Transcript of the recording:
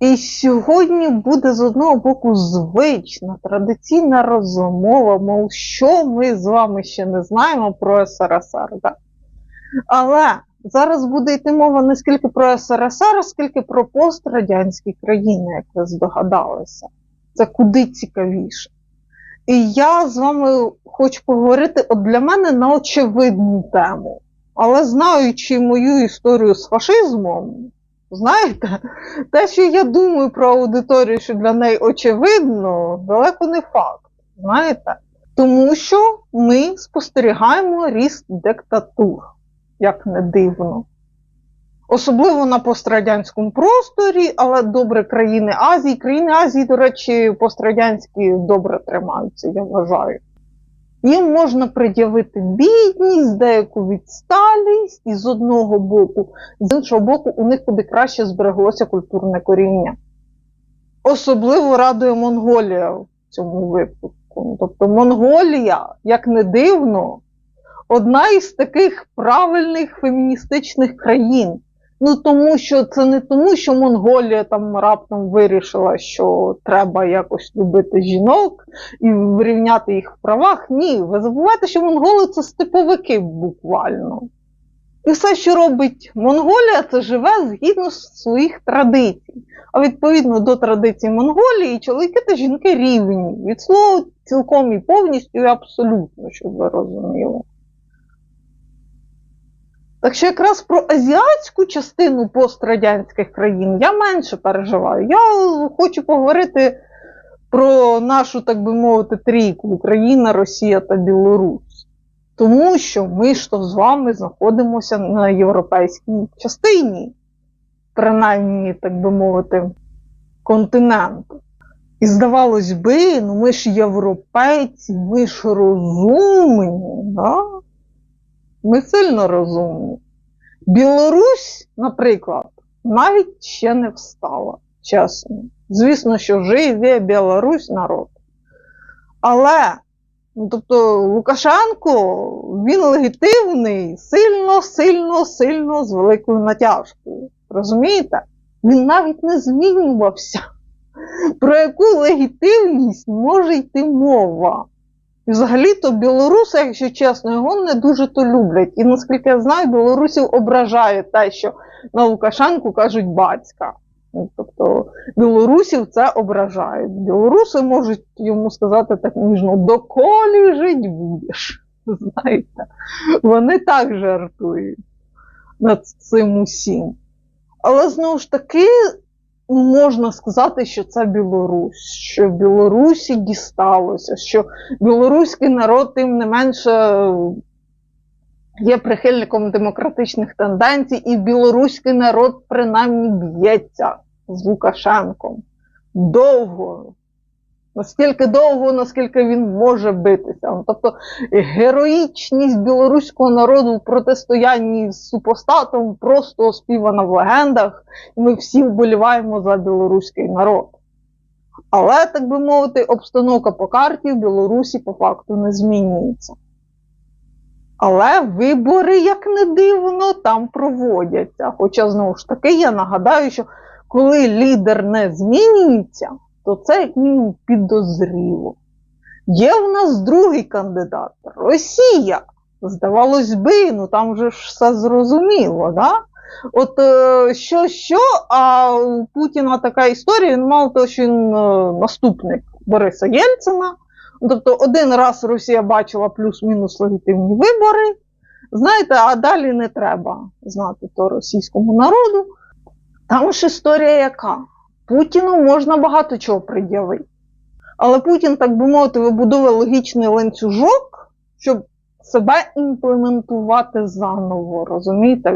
І сьогодні буде з одного боку звична традиційна розмова, мов що ми з вами ще не знаємо про СРСР. Да? Але зараз буде йти мова не скільки про СРСР, скільки про пострадянські країни, як ви здогадалися. Це куди цікавіше. І я з вами хочу поговорити от для мене на очевидну тему. Але знаючи мою історію з фашизмом, знаєте, те, що я думаю про аудиторію, що для неї очевидно, далеко не факт. Знаєте? Тому що ми спостерігаємо ріст диктатур, як не дивно. Особливо на пострадянському просторі, але добре країни Азії. Країни Азії, до речі, пострадянські добре тримаються, я вважаю. Їм можна пред'явити бідність, деяку відсталість, і з одного боку, з іншого боку, у них куди краще збереглося культурне коріння. Особливо радує Монголія в цьому випадку. Тобто Монголія, як не дивно, одна із таких правильних феміністичних країн. Ну тому що це не тому, що Монголія там раптом вирішила, що треба якось любити жінок і врівняти їх в правах. Ні, ви забуваєте, що монголи це степовики буквально. І все, що робить Монголія, це живе згідно своїх традицій. А відповідно до традицій Монголії, чоловіки та жінки рівні. Від слова цілком і повністю і абсолютно, щоб ви розуміли. Так що якраз про азіатську частину пострадянських країн я менше переживаю. Я хочу поговорити про нашу, так би мовити, трійку Україна, Росія та Білорусь. Тому що ми ж то з вами знаходимося на європейській частині, принаймні, так би мовити, континенту. І здавалось би, ну ми ж європейці, ми ж розумні, да? Ми сильно розумні. Білорусь, наприклад, навіть ще не встала, чесно. Звісно, що живе Білорусь народ. Але, ну, тобто, Лукашенко, він легітимний сильно, сильно, сильно з великою натяжкою. Розумієте? Він навіть не змінювався. Про яку легітимність може йти мова? І взагалі-то білоруси, якщо чесно, його не дуже то люблять. І наскільки я знаю, білорусів ображає те, що на Лукашенку кажуть батька. Ну, тобто білорусів це ображають. Білоруси можуть йому сказати так ніжно, доколі жить будеш. Знаєте, вони так жартують над цим усім. Але знову ж таки, можна сказати, що це Білорусь, що Білорусі дісталося, що білоруський народ, тим не менше, є прихильником демократичних тенденцій, і білоруський народ принаймні б'ється з Лукашенком довго. Настільки довго, наскільки він може битися. Ну, Тобто героїчність білоруського народу в протистоянні з супостатом просто оспівана в легендах, і ми всі вболіваємо за білоруський народ. Але, так би мовити, обстановка по карті в Білорусі по факту не змінюється. Але вибори, як не дивно, там проводяться. Хоча, знову ж таки, я нагадаю, що коли лідер не змінюється, то це як мінімум підозріло. Є в нас другий кандидат Росія. Здавалось би, ну там вже ж все зрозуміло, да? От е, що, що, а у Путіна така історія, він мало того, що він е, наступник Бориса Єльцина. Тобто один раз Росія бачила плюс-мінус легітимні вибори. Знаєте, а далі не треба знати то російському народу. Там ж історія яка? Путіну можна багато чого пред'явити. Але Путін, так би мовити, вибудовує логічний ланцюжок, щоб себе імплементувати заново, розумієте?